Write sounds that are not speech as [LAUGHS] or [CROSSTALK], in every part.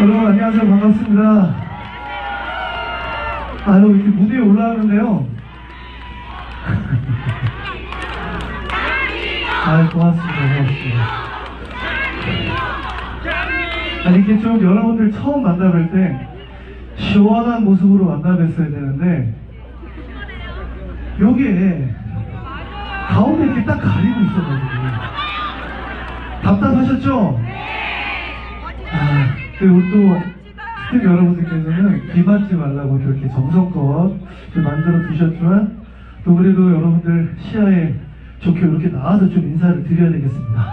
여러분 안녕하세요 반갑습니다. 아유 이렇게 무대에 올라가는데요. [LAUGHS] 아 고맙습니다 고맙습니다. 아니 이렇게 좀 여러분들 처음 만나뵐 때 시원한 모습으로 만나뵀어야 되는데 여기에 가운데 이렇게 딱 가리고 있어가지고 답답하셨죠? 아, 그리고 또 스태프 여러분들께서는 비 맞지 말라고 또 이렇게 정성껏 좀 만들어 두셨지만 또 그래도 여러분들 시야에 좋게 이렇게 나와서 좀 인사를 드려야 되겠습니다.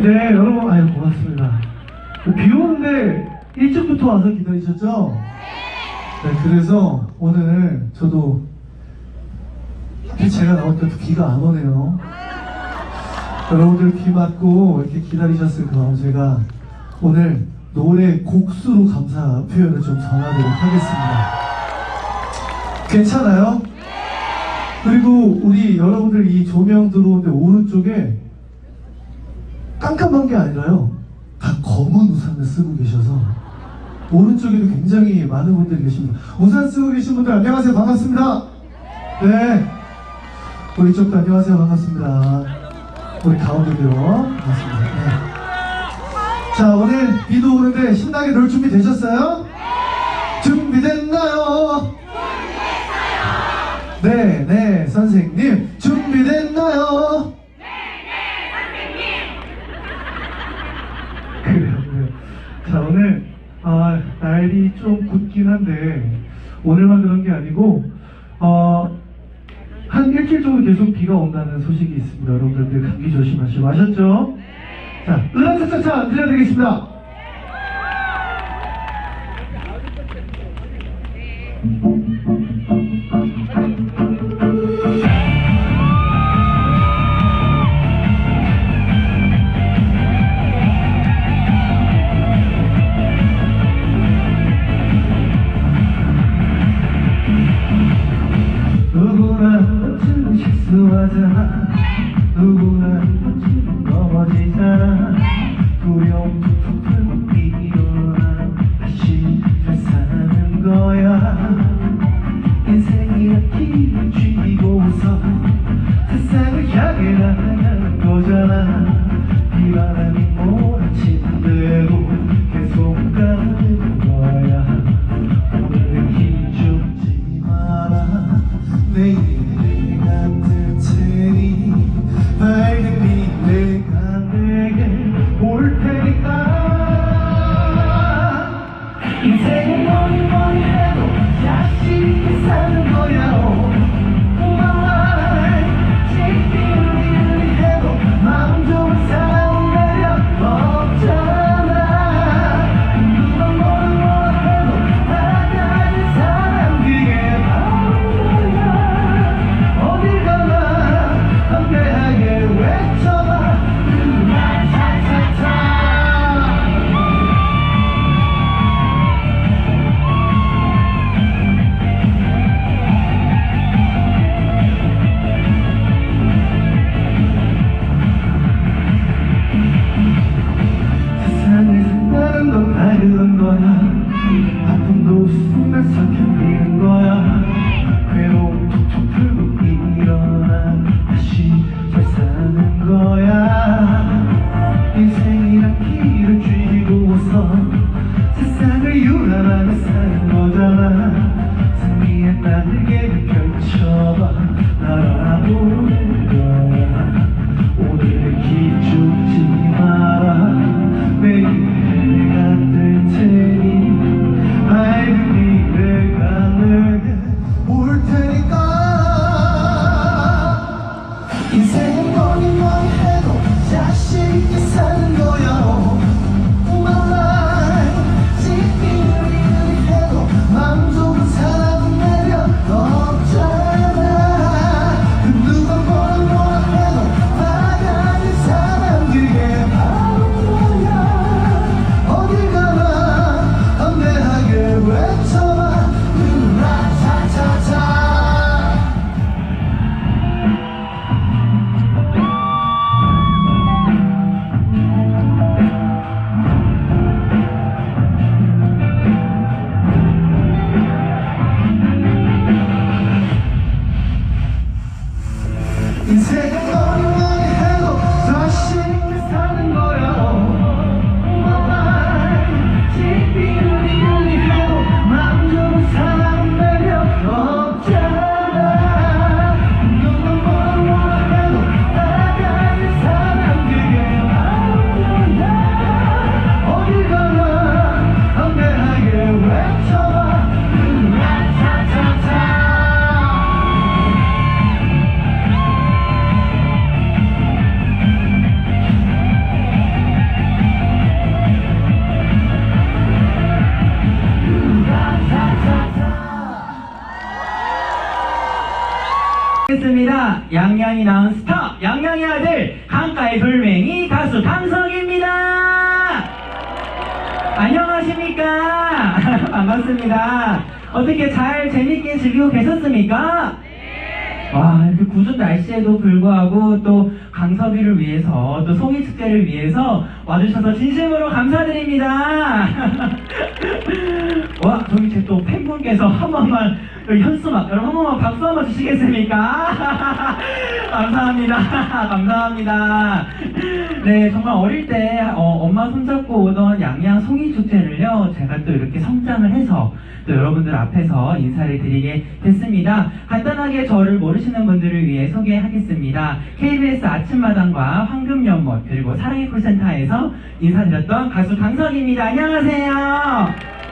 네, 여러분, 아유, 고맙습니다. 비 오는데 일찍부터 와서 기다리셨죠? 네, 그래서 오늘 저도 제가 나올 때도 비가 안 오네요. 여러분들 비 맞고 이렇게 기다리셨을 그 마음 제가 오늘 노래 곡수로 감사 표현을 좀 전하도록 하겠습니다. 괜찮아요? 그리고 우리 여러분들 이 조명 들어오는데 오른쪽에 깜깜한 게 아니라요. 다 검은 우산을 쓰고 계셔서 오른쪽에도 굉장히 많은 분들이 계십니다. 우산 쓰고 계신 분들 안녕하세요. 반갑습니다. 네. 우리 이쪽도 안녕하세요. 반갑습니다. 우리 가운데도 반갑습니다. 네. 자, 오늘 비도 오는데 신나게 놀 준비 되셨어요? 준비됐나요? 네, 네, 선생님. 준비됐나요? 그래요, 그래요. 자, 오늘, 아, 날이 좀 굳긴 한데, 오늘만 그런 게 아니고, 어, 한 일주일 정도 계속 비가 온다는 소식이 있습니다. 여러분들 감기 조심하시고, 아셨죠? 자, 으라차차차 드려야 되겠습니다. 어지잖아 두려움 겠습니다. 양양이 낳은 스타, 양양의 아들, 강가의 돌멩이 가수 강석입니다. 안녕하십니까? [LAUGHS] 반갑습니다. 어떻게 잘 재밌게 즐기고 계셨습니까? 와, 이렇게 궂은 날씨에도 불구하고 또 강석이를 위해서 또 송이 축제를 위해서 와주셔서 진심으로 감사드립니다. [LAUGHS] 와, 저기 제 또 팬분께서 한 번만 현수막 여러분 한 번만 박수 한번 주시겠습니까? [LAUGHS] 감사합니다. [LAUGHS] 감사합니다. 네, 정말 어릴 때 어, 엄마 손잡고 오던 양양 송이 축제를요, 제가 또 이렇게 성장을 해서 또 여러분들 앞에서 인사를 드리게 됐습니다. 간단하게 저를 모르시는 분들을 위해 소개하겠습니다. KBS 아침마당과 황금연못 그리고 사랑의 콜센터에서 인사드렸던 가수 강석입니다. 안녕하세요.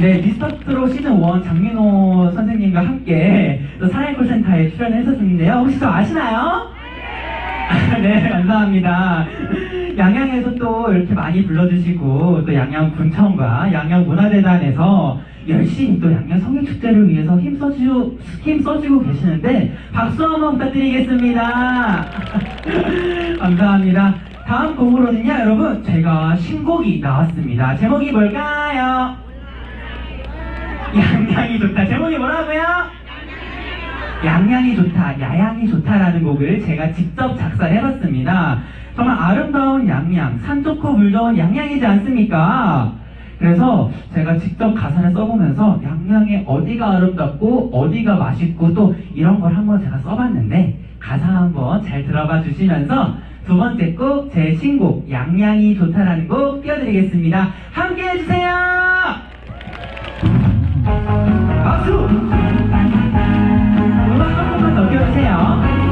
네, 미스터트롯 시즌1 장민호 선생님과 함께 또 사랑의 콜센터에 출연을 했었는데요. 혹시 저 아시나요? 네, [LAUGHS] 감사합니다. 양양에서 또 이렇게 많이 불러주시고, 또 양양군청과 양양문화재단에서 열심히 또 양양 성인축제를 위해서 힘써주, 힘써주고 계시는데, 박수 한번 부탁드리겠습니다. [LAUGHS] 감사합니다. 다음 곡으로는요, 여러분, 제가 신곡이 나왔습니다. 제목이 뭘까요? 양양이 좋다. 제목이 뭐라고요? 양양이 좋다, 야양이 좋다라는 곡을 제가 직접 작사해봤습니다. 정말 아름다운 양양, 산 좋고 물 좋은 양양이지 않습니까? 그래서 제가 직접 가사를 써보면서 양양의 어디가 아름답고 어디가 맛있고 또 이런 걸 한번 제가 써봤는데 가사 한번 잘 들어봐 주시면서 두 번째 곡 제 신곡 양양이 좋다라는 곡 띄워드리겠습니다. 함께 해주세요! 박수! 한 번만 더 띄워주세요.